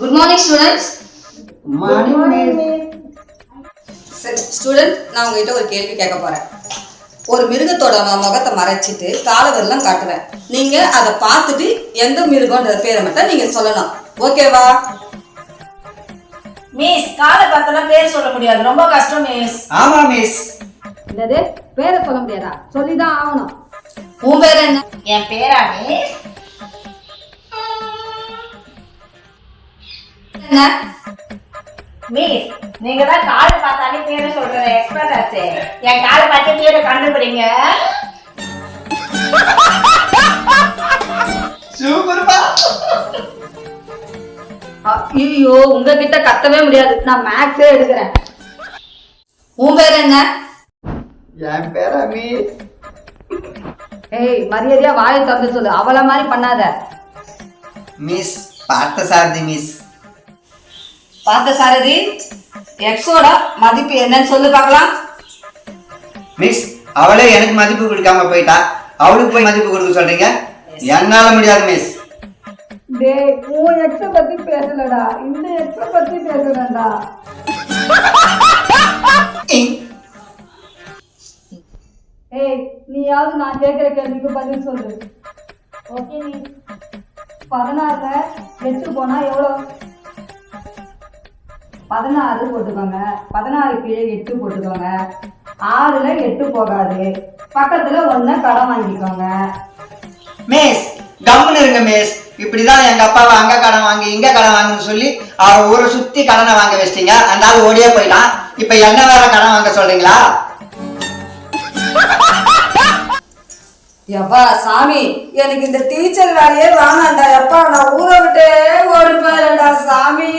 Good morning students சரி student நான் உங்ககிட்ட ஒரு கேள்வி கேட்க போறேன். ஒரு மிருகத்தோட முகத்தை மறைச்சிட்டு காலவெல்லாம் காட்டுவேன். நீங்க அதை பார்த்துட்டு எந்த மிருகம்ன்ற பேரை மட்டும் நீங்க சொல்லணும். ஓகேவா? மிஸ் காலை பார்த்தோன்னா பேர் சொல்ல முடியாது. ரொம்ப கஷ்டம் மிஸ் ஆமா மிஸ் என்னது? பேரை சொல்ல முடியாதா? சொல்லிதான் ஆகணும். உன் பேர் என்ன? என் பேரா மிஸ் என்ன மிஸ் நீங்க தான் காலை பார்த்தாலே பேரை சொல்ற எக்ஸ்பர்ட் ஆச்சு. என் காலை பார்த்து பேரை கண்டுபிடிங்க. சூப்பர்ப்பா. ஐயோ உங்ககிட்ட கத்தவே முடியாது. நான் மேக்ஸே எடுக்கிறேன். உன் பேர் என்ன? என் பேரா மிஸ் ஏய் மரியாதையா வாயை திறந்து சொல்லு. அவள மாதிரி பண்ணாத. மிஸ் பார்த்த சாரதி மிஸ் பார்த்த சாரதி எக்ஸோட மதிப்பு என்னன்னு சொல்லு பார்க்கலாம். மிஸ் அவளே எனக்கு மதிப்பு கொடுக்காம போயிட்டா. அவளுக்கு போய் மதிப்பு கொடுக்க சொல்றீங்க? என்னால முடியாது மிஸ் டேய் உன் எக்ஸ பத்தி பேசலடா. இந்த எக்ஸ பத்தி பேசுறேன்டா ஏய். நீயாவது நான் கேட்கிற கேள்விக்கு பதில் சொல்லு. ஓகே நீ. பதினாறுல எட்டு போனா எவ்வளோ பதினாறு போட்டுக்கோங்க. பதினாறு கீழே எட்டு போட்டுக்கோங்க. ஆறுல எட்டு போகாது. பக்கத்துல ஒண்ணு கடன் வாங்கிக்கோங்க. மிஸ் கம்முன்னு இருங்க மிஸ். இப்படிதான் எங்க அப்பாவை அங்க கடன் வாங்கி இங்க கடன் வாங்குன்னு சொல்லி அவர் ஊரை சுத்தி கடனை வாங்க வச்சிட்டீங்க. அந்த ஆள் ஓடியே போயிட்டான். இப்ப என்ன வேற கடன் வாங்க சொல்றீங்களா? எப்பா சாமி எனக்கு இந்த டீச்சர் வேலையே வேணாம்டா. எப்பா நான் ஊரை விட்டே ஓடி போயிடா சாமி.